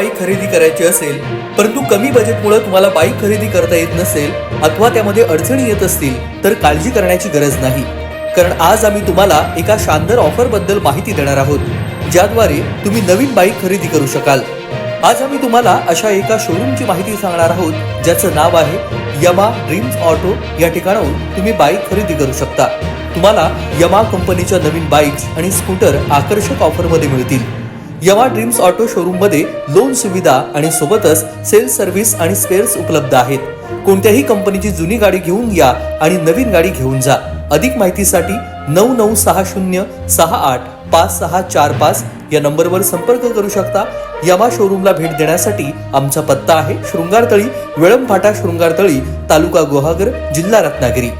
Bike खरेदी करायची असेल परंतु कमी बजेटमुळे तुम्हाला बाईक खरेदी करता येत नसेल अथवा त्यामध्ये अडचणी येत असतील तर काळजी करण्याची गरज नाही. कारण आज आम्ही तुम्हाला एका शानदार ऑफरबद्दल माहिती देणार आहोत ज्याद्वारे तुम्ही नवीन बाईक खरेदी करू शकाल. आज आम्ही तुम्हाला अशा एका शोरूमची माहिती सांगणार आहोत ज्याचं नाव आहे यमा ड्रीम्स ऑटो. या ठिकाणाहून तुम्ही बाईक खरेदी करू शकता. तुम्हाला यमा कंपनीच्या नवीन बाईक्स आणि स्कूटर आकर्षक ऑफरमध्ये मिळतील. यवा ड्रीम्स ऑटो शोरूममध्ये लोन सुविधा आणि सोबतच सेल्स सर्व्हिस आणि स्पेअर्स उपलब्ध आहेत. कोणत्याही कंपनीची जुनी गाडी घेऊन या आणि नवीन गाडी घेऊन जा. अधिक माहितीसाठी नऊ नऊ सहा शून्य सहा आठ पाच सहा चार पाच या नंबरवर संपर्क करू शकता. यमा शोरूमला भेट देण्यासाठी आमचा पत्ता आहे शृंगारतळी वेळंफाटा शृंगारतळी तालुका गुहागर जिल्हा रत्नागिरी.